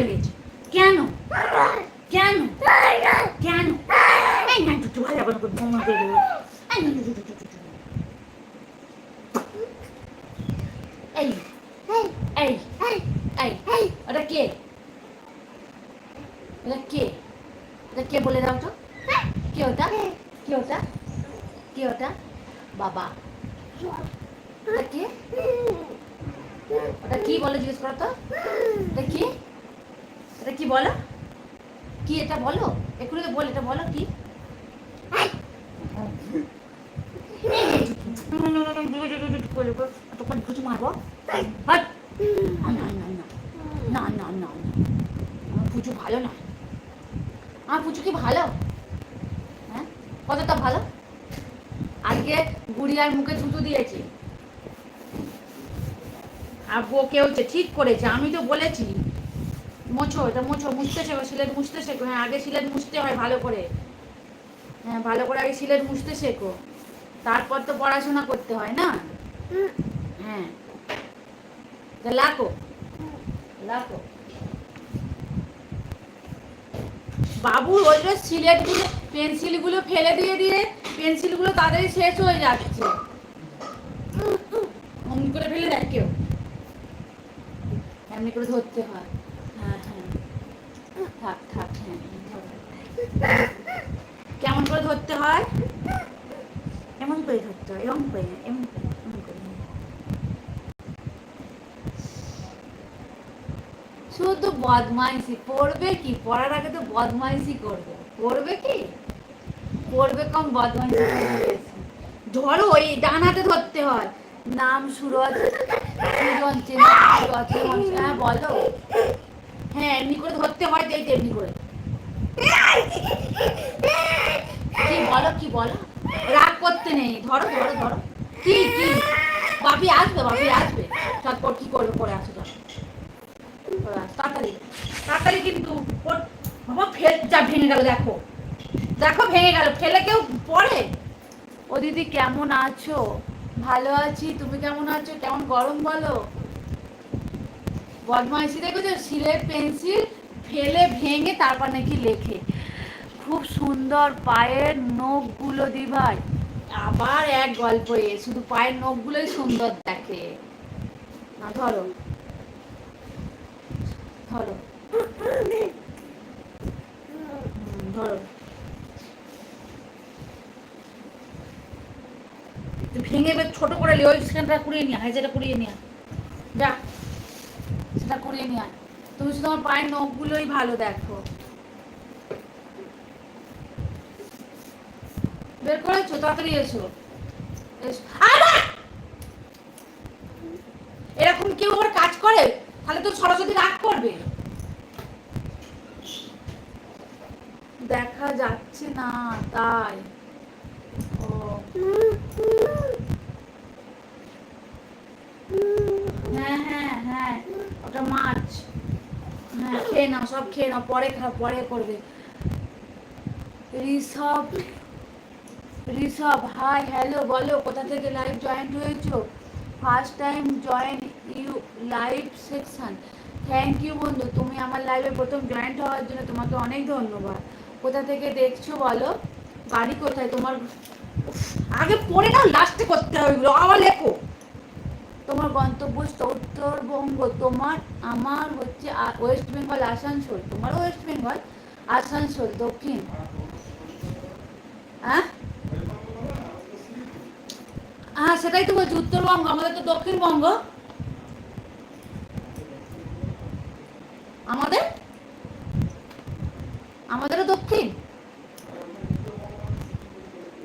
ফেলেছে কেন? কেন? কেন? বাবা। কে? বলো জিজ্ঞেস করো তো? কি? এটা কি বলো কি এটা বলো এক্ষুনি তো বল এটা বলো কি আমার কি ভালো হ্যাঁ কতটা ভালো আজকে গুড়িয়ার মুখে থুতু দিয়েছে আর বকে হচ্ছে ঠিক করেছে আমি তো বলেছি মোছো, এটা মোছো, মুছতে শেখো, সিলেট মুছতে শেখো। হ্যাঁ আগে সিলেট মুছতে হয় ভালো করে। হ্যাঁ ভালো করে আগে সিলেট মুছতে শেখো। তারপর তো পড়াশোনা করতে হয় না? হ্যাঁ। লাখো। লাখো। বাবু, ওই যে সিলেটগুলো পেন্সিলগুলো ফেলে দিয়ে দিয়ে পেন্সিলগুলো তাড়াতাড়ি শেষ হয়ে যাচ্ছে। অমনি করে ফেলে দেয় কেউ। এমনি করে ধরতে হ্যাঁ হ্যাঁ থাক থাক হ্যাঁ ধরো। কেমন করে ধরতে হয়? এমন করে ধরতে হয় এমন করে এমন করে শুধু বদমাইশি, পড়বে কি? পড়ার আগে তো বদমাইশি করবে। পড়বে কি? পড়বে কম বদমাইশি ধরো ওই ডান হাতে ধরতে হয়। নাম সুরজ চেনা সুরজ হ্যাঁ বলো। হ্যাঁ এমনি করে ধরতে হয় তো এই তো এমনি করে। কি বলো কি বলো? রাগ করতে নেই। ধরো ধরো ধরো। কি কি? বাপি আসবে বাপি আসবে। তারপর কি করবে? পরে আসো ধরো তাড়াতাড়ি তাড়াতাড়ি কিন্তু বাবা, ফেল যা ভেঙে গেল, দেখো। দেখো, ভেঙে গেল। ফেলে কেউ পড়ে? ও দিদি, কেমন আছো? ভালো আছি। তুমি কেমন আছো? কেমন গরম বলো? বদমাইশি দেখেছ? সিলেট পেন্সিল ফেলে ভেঙে তারপর নাকি লেখে। খুব সুন্দর পায়ের নখগুলো দিভাই। আবার এক গল্প এ, শুধু পায়ের নখগুলোই সুন্দর দেখে। না, ধরো। ধরো। ধরো। ভেঙে এবার ছোট করে লি, ওই স্ক্যানটা কুড়িয়ে নিয়ে আয় যেটা কুড়িয়ে নিয়ে। যা, সেটা কুড়িয়ে নিয়ে তুমি শুধু আমার পায়ের নখগুলোই ভালো দেখো। বের করেছ, তাড়াতাড়ি এসো। এরকম কেউ আবার কাজ করে, তাহলে তো সরস্বতী রাগ করবে। দেখা যাচ্ছে না তাই। হ্যাঁ হ্যাঁ হ্যাঁ ওটা মাছ। হ্যাঁ খেয়ে নাও, সব খেয়ে নাও, পরে খাও, পরে করবে। ঋষভ ঋষভ হাই হ্যালো বলো, কোথা থেকে লাইভ জয়েন্ট হয়েছো? First time join you live section thank you বন্ধু, তুমি আমার লাইভে প্রথম জয়েন্ট হওয়ার জন্য তোমাকে অনেক ধন্যবাদ। কোথা থেকে দেখছ বলো? বাড়ি কোথায়? তোমার আগে পড়ে নাও লাস্টে করতে হবে আবার লেখো। তোমার গন্তব্য উত্তরবঙ্গ, তোমার, আমার হচ্ছে ওয়েস্ট বেঙ্গল আসানসোল তোমার ওয়েস্ট বেঙ্গল আসানসোল দক্ষিণ। হ্যাঁ? হ্যাঁ সেটাই তো বলছি উত্তরবঙ্গ আমাদের তো দক্ষিণবঙ্গ আমাদের? আমাদেরও দক্ষিণ?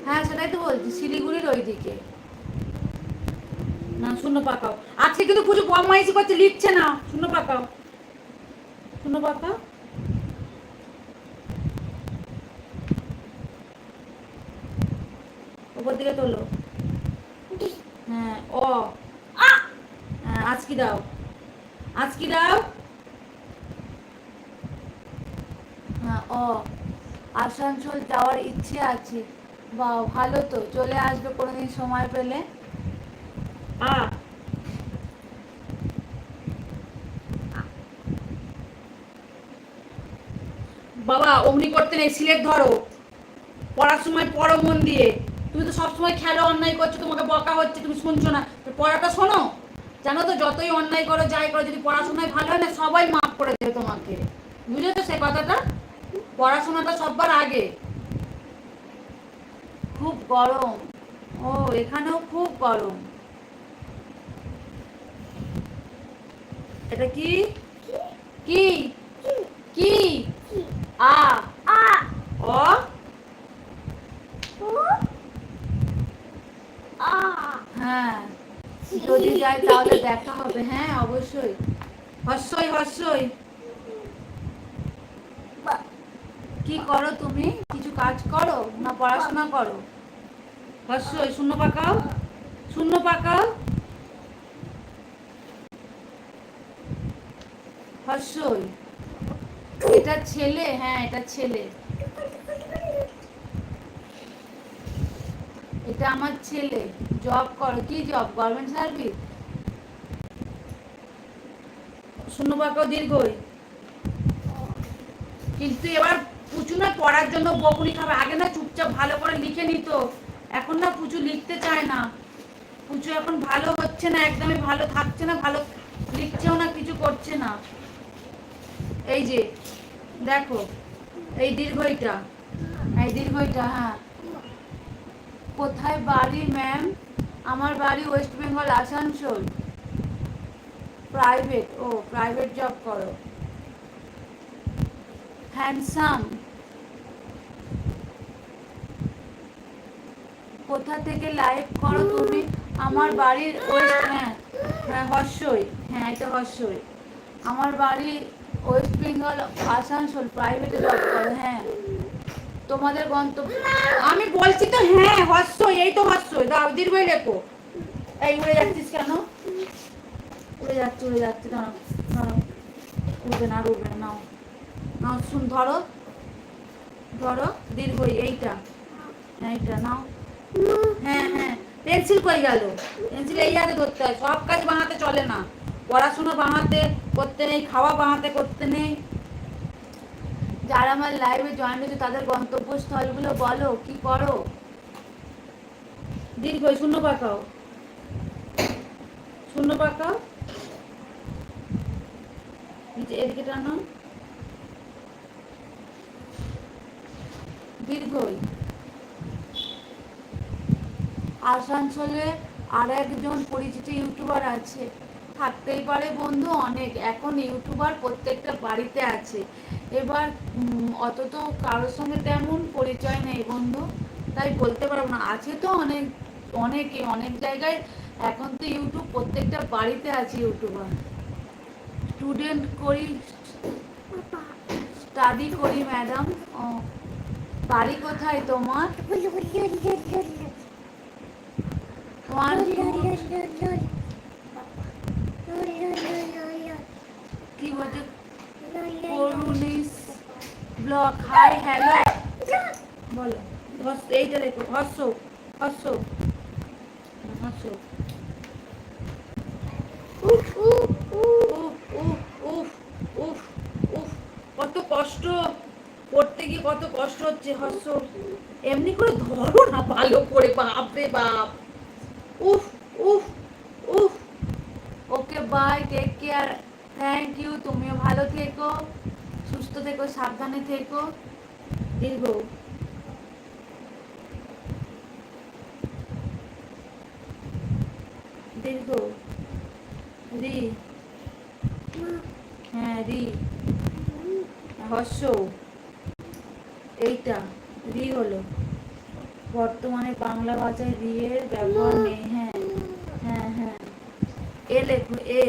হ্যাঁ সেটাই তো বলছি, শিলিগুড়ির ওইদিকে। না, শূন্য পাকাও। আজকে কিন্তু কম মাইসি করছে, লিখছে না। শূন্য পাকাও। শূন্য পাকাও। উপর দিকে তোলো। ও। আ! হ্যাঁ দাও। আজকি দাও। হ্যাঁ ও। আসানসোল যাওয়ার ইচ্ছে আছে। বা ভালো তো। চলে আসবে কোনোদিন সময় পেলে। আ। বাবা অগ্নি করতে নেই। সিলেট ধরো। পড়ার সময় পড়ো মন দিয়ে। তুমি তো সবসময় খেলো অন্যায় করছ তোমাকে বকা হচ্ছে তুমি শুনছো না। পড়াটা শোনো। জানো তো যতই অন্যায় করো যাই করো যদি পড়াশোনায় ভালো হয় না সবাই মাফ করে দেবে তোমাকে। বুঝেছ সেই কথাটা? পড়াশোনাটা সবার আগে। খুব গরম। ও এখানেও খুব গরম। এটা কি? কি? কি? আ। আ। অ? হ্যাঁ যদি যাই তাহলে দেখা হবে হ্যাঁ অবশ্যই। হস্যই হস্যই কি করো তুমি? কিছু কাজ করো না পড়াশোনা করো? হস্যই শূন্য পাকাও শূন্য পাকাও। হস্যই এটা ছেলে হ্যাঁ এটা ছেলে। এটা আমার ছেলে। জব করো কি জব গভর্নমেন্ট সার্ভিস শূন্য পাকাও দীর্ঘই। কিন্তু এবার পুচু না পড়ার জন্য বকুনি খাবে। আগে না চুপচাপ ভালো করে লিখে নিত। এখন না পুচু লিখতে চায় না। পুচু এখন ভালো হচ্ছে না, একদমই ভালো থাকছে না, ভালো লিখছেও না, কিছু করছে না। এই যে, দেখো, এই দীর্ঘইটা। এই দীর্ঘইটা হ্যাঁ। কোথায় বাড়ি ম্যাম আমার বাড়ি ওয়েস্ট বেঙ্গল আসানসোল প্রাইভেট ও প্রাইভেট জব করো। হ্যান্ডসাম কোথা থেকে লাইভ করো তুমি? আমার বাড়ির ওয়েস্ট হ্যাঁ হ্যাঁ হর্ষই। হ্যাঁ এটা হর্ষই। আমার বাড়ি ওয়েস্ট বেঙ্গল আসানসোল প্রাইভেটে জব করো হ্যাঁ। তোমাদের গন্তব্য। আমি বলছি তো হ্যাঁ হর্ষই এই তো হর্ষই দাও দীর্ঘই লেখো। এই, উড়ে যাচ্ছিস কেন? উড়ে উড়ে দাঁড়াও উঠবে না উঠবে না, নাও। নাও, শুন, ধরো। ধরো দীর্ঘই এইটা। এইটা, নাও। হ্যাঁ হ্যাঁ পেন্সিল কই গেল? পেন্সিল এই হাতে ধরতে হয়। সব কাজ বানাতে চলে না। পড়াশোনা বানাতে করতে নেই, খাওয়া বানাতে করতে নেই। যারা আমার লাইভে জয়েন হয়েছে, তাদের গন্তব্যস্থলগুলো বলো, কি করো? দীর্ঘ শূন্য পাকাও। শূন্য পাকাও। এদিকে টানো। দীর্ঘই আসানসোলে আর একজন পরিচিত ইউটিউবার আছে। থাকতেই পারে বন্ধু অনেক। এখন ইউটিউবার প্রত্যেকটা বাড়িতে আছে। এবার অত তো কারোর সঙ্গে তেমন পরিচয় নেই বন্ধু। তাই বলতে পারব না। আছে তো অনেক অনেকে অনেক জায়গায় এখন তো ইউটিউব প্রত্যেকটা বাড়িতে আছে ইউটিউবার। স্টুডেন্ট করি স্টাডি করি ম্যাডাম। ও বাড়ি কোথায় তোমার? ওয়ান কি বলছে? Block hi hello. বলো এইটা দেখো উফ উফ উফ উফ উফ উফ কত কষ্ট পড়তে গিয়ে কত কষ্ট হচ্ছে হস্য এমনি করে ধরো না ভালো করে বাপ রে বাপ। উফ উফ bye take care thank you তুমিও ভালো থেকো, সুস্থ থেকো, সাবধানে থেকো। দীর্ঘ। দীর্ঘ। রি। হ্যাঁ রি। হর্ষ এইটা, রি হলো। বর্তমানে বাংলা ভাষায় রি এর ব্যবহার নেই। এ লেখো এ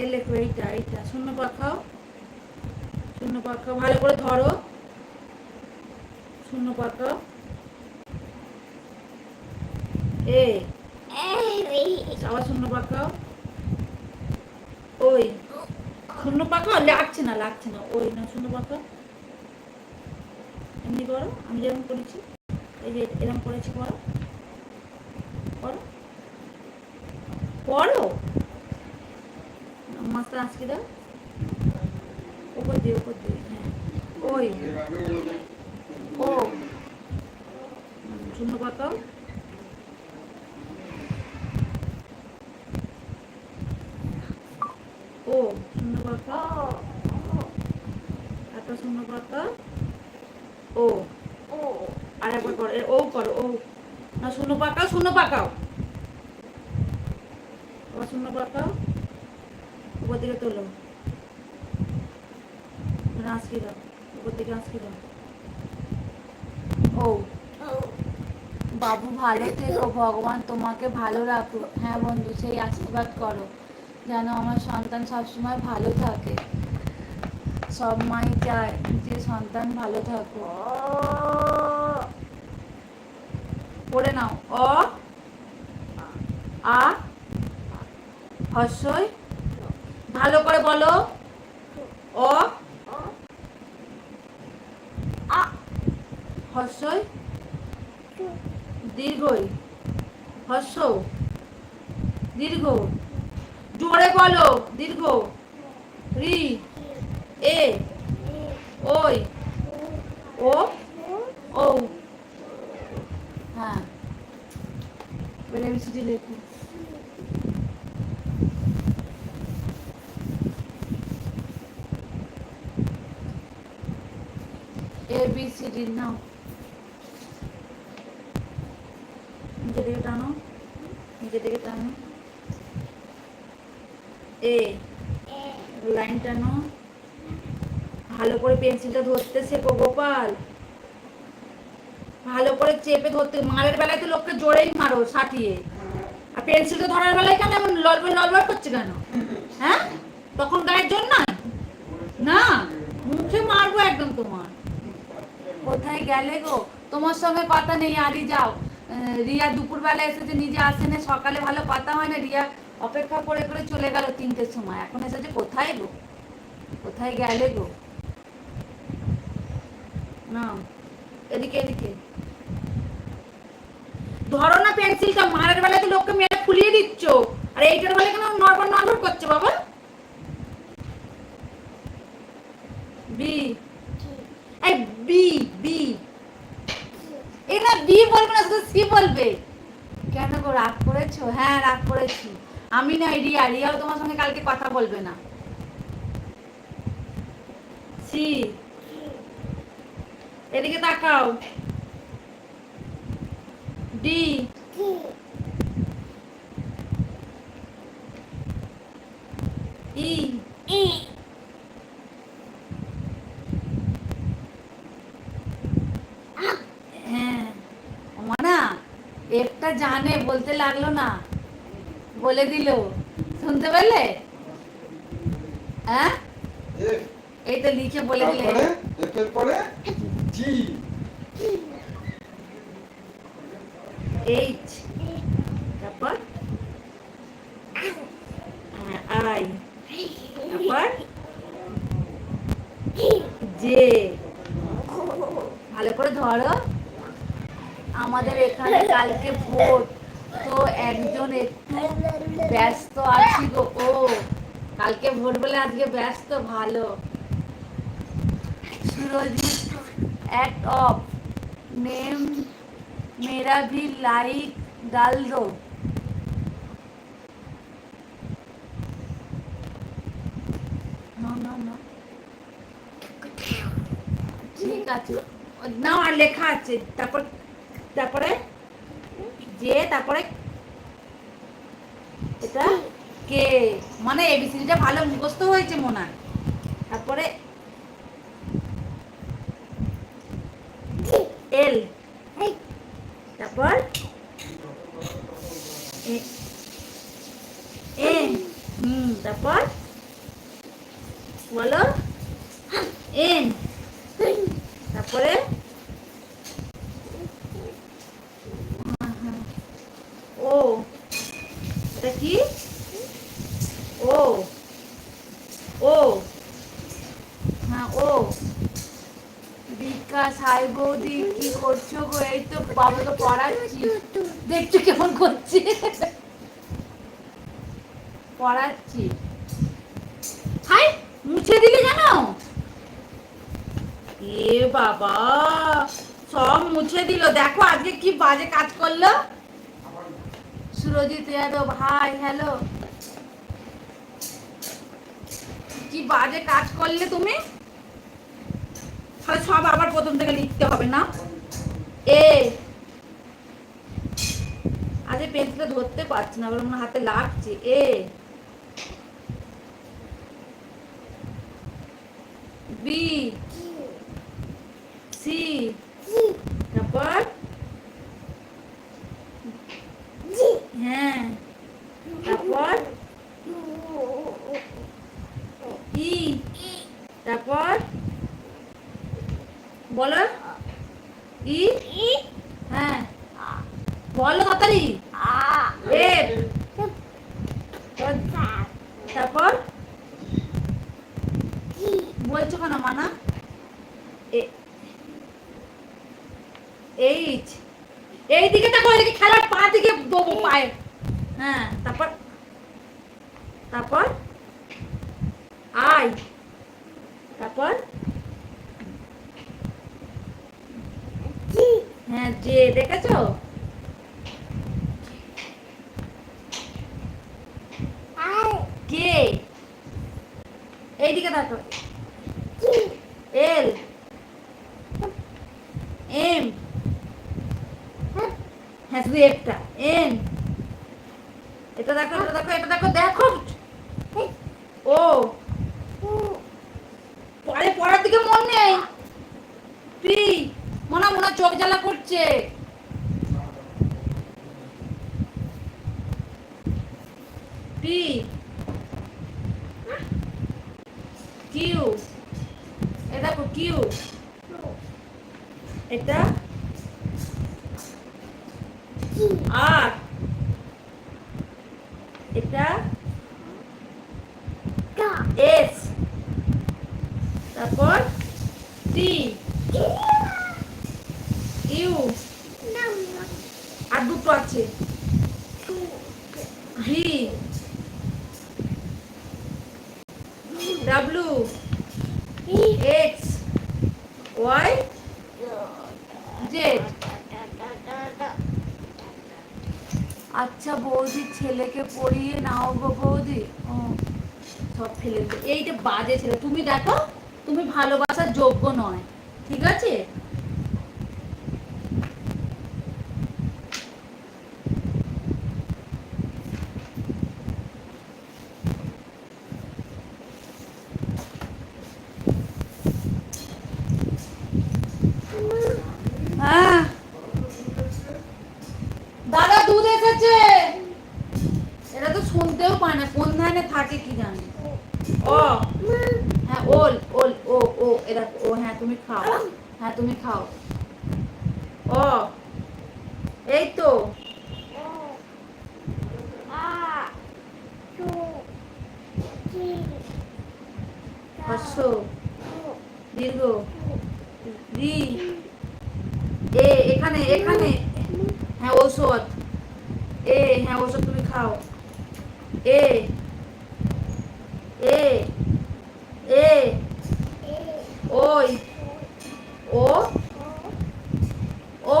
এ লেখো এইটা এইটা, শূন্য পাখাও শূন্য পাখাও ভালো করে ধরো। শূন্য পাখাও এ। আবার শূন্য পাখাও ওই। শূন্য পাখাও লাগছে না লাগছে না। ওই না, শূন্য পাখাও এমনি করো, আমি যেরকম করেছি, এই যে এরকম করেছি, করো। করো। করো মাস্টার আজকে দাও। উপর দিয়ে উপর দিয়ে হ্যাঁ। ওই। ও। শূন্য কত? ও, শূন্য কত? এত শূন্য কত? ও। আর একবার করো। ও করো, ও। শূন্য পাকাও শূন্য পাকাও। শূন্য পাকাও, উপর দিকে তোলো। দাও, উপর দিকে দাও। ও। বাবু ভালো থেকো, ভগবান তোমাকে ভালো রাখো হ্যাঁ বন্ধু, সেই আশীর্বাদ করো, যেন আমার সন্তান সবসময় ভালো থাকে। সব মাই চায় যে সন্তান ভালো থাকো পড়ে নাও। অ, আ হর্ষই ভালো করে বলো। অ, আ হর্ষই দীর্ঘই। হর্ষ দীর্ঘ। জোরে বলো। দীর্ঘ। রি, এ, ওই, ও ও হ্যাঁ। বি সি ডি নাও নিচে দিকে টানো নিচে দিকে টানো এ লাইন টানো ভালো করে পেন্সিলটা ধরতে শেখো গোপাল। ভালো করে চেপে ধরতে, মারের বেলায় তো লোককে জোরেই মারো সাটিয়ে আর পেন্সিলটা ধরার বেলায় কেন এমন লড়বড় লড়বড় করছে কেন? হ্যাঁ? তখন গায়ের জন্য না, মুখে মারবো একদম তোমার। কোথায় গেলে গো? তোমার সঙ্গে কথা নেই, আরই যাও। রিয়া দুপুরবেলা এসেছে, নিজে আসে না, সকালে ভালো কথা হয় না। রিয়া অপেক্ষা করে করে চলে গেল তিনটের সময়। এখন এসেছে কোথায় গো? কোথায় গেলে গো? না। এদিকে এদিকে। ধরো না পেন্সিলটা মারের বেলায় তো লোককে মেরে ফুলিয়ে দিচ্ছ। আর এইটার বেলায় কেন নড়বড় নড়বড় করছে বাবা? বি এই বি বি এই বি বলবে না, শুধু সি বলবে। কেন গো, রাগ করেছ? হ্যাঁ রাগ করেছি। আমি না রিয়া, রিয়াও তোমার সঙ্গে কালকে কথা বলবে না। সি এদিকে তাকাও। ডি। ই। হ্যাঁ। মানা একটা জানে বলতে লাগল না। বলে দিল। শুনতে পেলে? হ্যাঁ? এই তো লিখে বলে দিলে। এর পরে? তারপর আই তারপর জে ভালো করে ধরো আমাদের এখানে কালকে ভোট তো একজন একটু ব্যস্ত আছি গো ও কালকে ভোট বলে আজকে ব্যস্ত ভালো Surajit act of name mera bhi like dal do. না আর লেখা আছে তারপর তারপরে যে তারপরে এটা কে মানে এবিসিডিটা ভালো মুখস্থ হয়েছে মোনা তারপরে এল তারপর এ- এ হুম তারপর বলো এন তারপরে আহা। ও এটা কি ও ও হ্যাঁ ও বৌদি, কি করছ গো? এই তো পড়াচ্ছি। দেখছ কেমন করছে? পড়াচ্ছি। হাই, মুছে এ বাবা, সব মুছে দিল। দেখো আজকে কি বাজে কাজ করল। Surajit Yadav hi, hello. কি বাজে কাজ করলে তুমি? তাহলে সব আবার প্রথম থেকে লিখতে হবে না? এ। আজ পেন্সিলটা ধরতে পারছি না, আবার আমার হাতে লাগছে। এ। বি। সি তারপর হ্যাঁ তারপর ই তারপর বলো ই হ্যাঁ বলো তাড়াতাড়ি এফ তারপর বলছো কেন মানা এ- এইচ এই দিকে দেখো এদিকে খেলার পা দিকে দেবো পায়ে হ্যাঁ তারপর তারপর আই তারপর হ্যাঁ যে দেখেছ কে? এইদিকে দেখো। এল। এম। হ্যাঁ শুধু একটা। এন। এটা দেখো এটা দেখো এটা দেখো দেখো। ও। পরে পড়ার দিকে মন নেই। পি। মনে মনে চোখ জ্বালা করছে। পি কিউ এ দেখো কিউ এটা আর এটা এস তারপর টি ইউ আর দুটো আছে V W X Y Z আচ্ছা বৌদি ছেলেকে পড়িয়ে নাও গো বৌদি ও সব ফেলে দিল। এইটা বাজে ছেলে তুমি দেখো তুমি ভালোবাসার যোগ্য নয়। ঠিক আছে? দাদা এসেছে! এটা তো শুনতেও পায় না, কোন থাকে কি জানি। ও। ওল ওল, ও ও, এরা, ও হ্যাঁ তুমি খাও। হ্যাঁ তুমি খাও। ও, এই তো। দীর্ঘ রি এ, এখানে এখানে। হ্যাঁ ঔষধ। এ হ্যাঁ ঔষধ তুমি খাও। এ এ এ ওই ও ও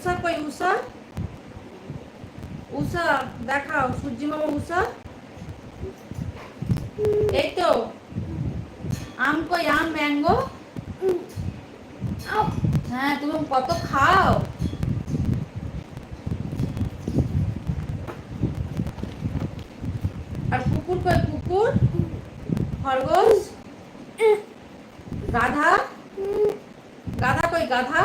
উষা কই উষা উষা দেখাও সূর্যি মামা উষা এই তো আম কই আম ম্যাঙ্গো হ্যাঁ তুমি কত খাও? আর কুকুর কই কুকুর? খরগোশ? গাধা? গাধা কই গাধা?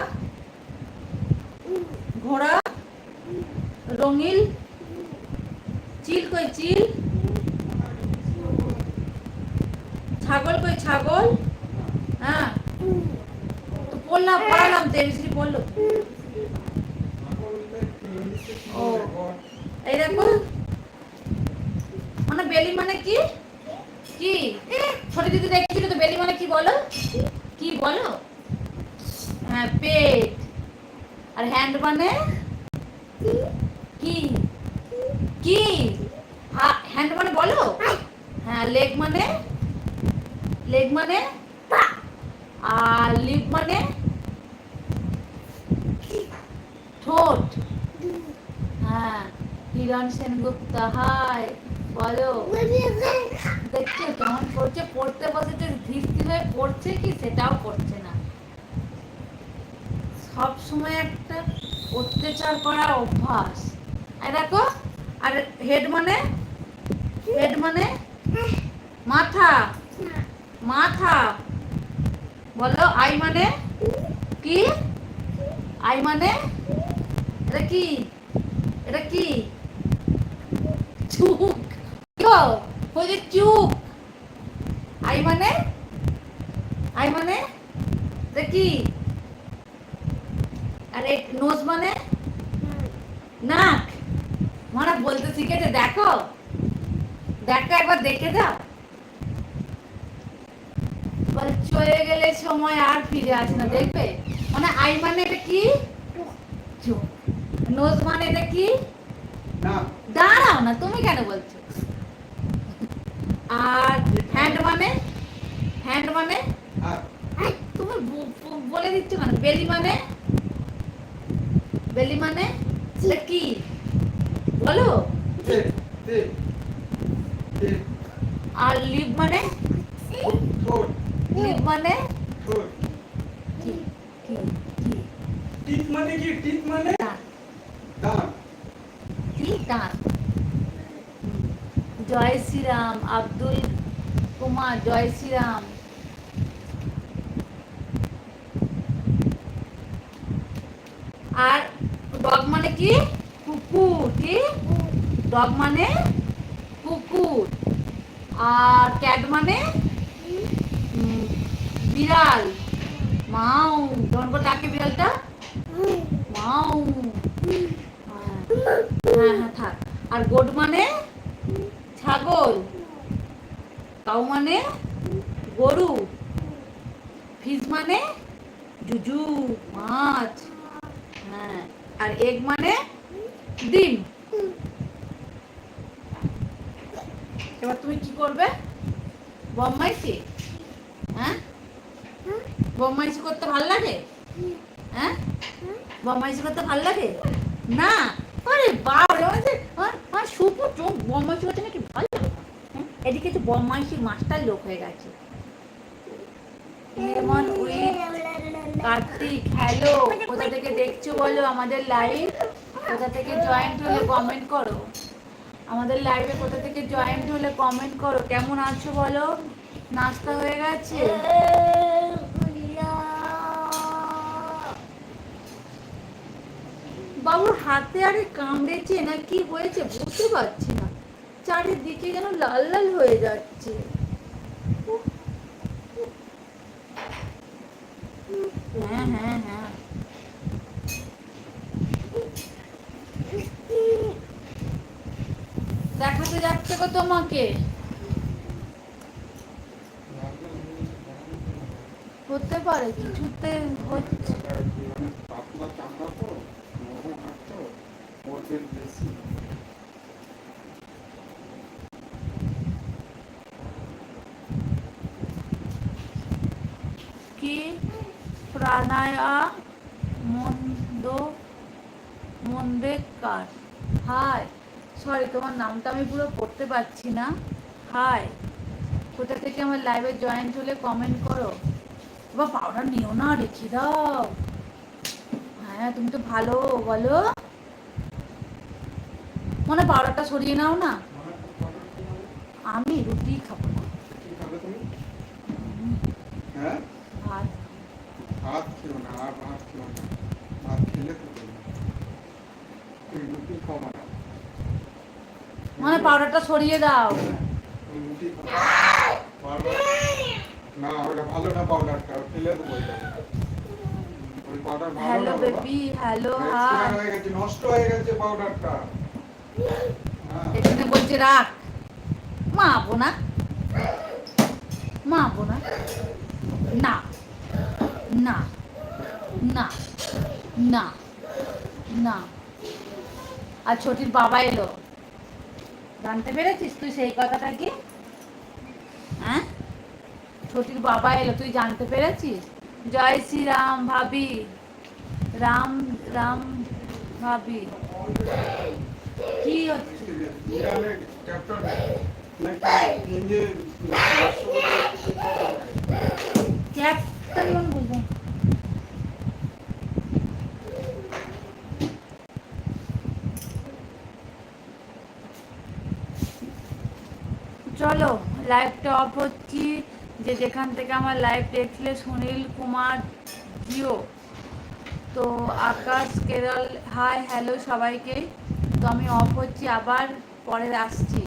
ঘোড়া, রঙিল, চিল কই চিল, ছাগল কই ছাগল হ্যাঁ। তো পড়লাম এবিসিডি পড়ল ও। এই দেখো। মানে বেলি মানে কি? কি? ছোট দিদি দেখেছিল তো, বেলি মানে কি বলো? কি বলো? হ্যাঁ পেট। আর হ্যান্ড মানে? কি? কি? হ্যান্ড মানে বলো? হ্যাঁ লেগ মানে? লেগ মানে? আর লিপ মানে? ঠোঁট। হ্যাঁ হিরণ সেনগুপ্ত, হাই, বলো। দেখছ, কেমন পড়ছে? পড়তে বসেছে ধীর ধীর পড়ছে কি, সেটাও করছে না। সব সময় একটা অত্যাচার করার অভ্যাস। আর দেখো, আর হেড মানে? হেড মানে? মাথা। মাথা। বলো, আই মানে? কি? আই মানে? এটা কি? এটা কি? চুক। যে চুক? আই মানে? আই মানে? এটা কি? নোজ মানে? নাক। মারা বলতে শিখেছে দেখো। দেখো একবার দেখে দাও। চলে গেলে সময় আর ফিরে আসে না দেখবে? মানে আই মানে এটা কি? নোজ মানে এটা কি? দাঁড়াও না তুমি কেন বলছো? আর হ্যান্ড মানে? হ্যান্ড মানে? তুমি বলে দিচ্ছ কেন? বেলি মানে? বেলি মানে? কি? বলো। আর লিভ মানে? লিভ মানে? টিপ মানে কি? টিপ মানে? দাঁত দাঁত কি? দাঁত জয় শ্রীরাম আব্দুল কুমার জয় শ্রীরাম। আর ডগ মানে কি? কুকুর, কি? ডগ মানে কুকুর। আর ক্যাট মানে? বিড়াল। মাউ। যখন করে ডাকে বিড়ালটা? মাউ। হ্যাঁ হ্যাঁ থাক। আর গোট মানে? ছাগল। কাউ মানে? গরু। ফিশ মানে? জুজু, মাছ। হ্যাঁ। আর এগ মানে ডিম। এবার তুমি কি করবে? বম্মাইছি হ্যাঁ? বম্মাইছি করতে ভালো লাগে? হ্যাঁ? বম্মাইছি করতে ভালো লাগে? না। আরে বাবা আমার সুপুর চোখ বম্মাইশি করতে নাকি ভালো লাগে? এদিকে তো বম্মাইশির মাস্টার লোক হয়ে গেছে। লেমন উইথ কার্তিক হ্যালো কোথা থেকে দেখছ বলো আমাদের লাইভ কোথা থেকে জয়েন্ট হলে কমেন্ট করো। আমাদের লাইভে কোথা থেকে জয়েন্ট হলে কমেন্ট করো। কেমন আছো বলো? নাস্তা হয়ে গেছে? বাবুর হাতে আরে কামড়েছে না কি হয়েছে? বুঝতে পারছি না। চারিদিকে যেন লাল লাল হয়ে যাচ্ছে। দেখাতে যাচ্ছে গো তোমাকে। হতে পারে কিছুতে হচ্ছে পাতলা চামড়া তো নরম হাত তো ওদের বেশি কি প্রাণায়া মন্দ মন্দেকার হাই সরি তোমার নামটা আমি পুরো পড়তে পারছি না। হাই কোথা থেকে আমার লাইভে জয়েন্ট হলে কমেন্ট করো? বা পাউডার নিও না রেখে দাও? হ্যাঁ তুমি তো ভালো, বলো। মনে পাউডারটা সরিয়ে নাও না? আমি রুটি খাব না। হ্যাঁ? ভাত খেও না আর ভাত খেও না। ভাত খেলে তো তুমি রুটি খাও না। মানে পাউডারটা সরিয়ে দাও। তুমি রুটি না ওটা ভালো না পাউডারটা ফেলে দেবো। ওই পাউডার ভালো হ্যালো বেবি হ্যালো হাই। হয়ে গেছে নষ্ট হয়ে গেছে পাউডারটা। হ্যাঁ। এখানে বলছে রাখ। মা না। মা না। না। না না না না। আর ছোটির বাবা এলো। জানতে পেরেছিস তুই সেই কথাটা কি? হ্যাঁ? ছোটির বাবা এলো তুই জানতে পেরেছিস? জয় শ্রীরাম ভাবি রাম রাম ভাবি। কি হচ্ছে? ইরানের চলো লাইভটা অফ হচ্ছি যে যেখান থেকে আমার লাইভ দেখলে সুনীল কুমার জিও। তো আকাশ কেরল হাই হ্যালো সবাইকে। তো আমি অফ হচ্ছি, আবার পরে আসছি।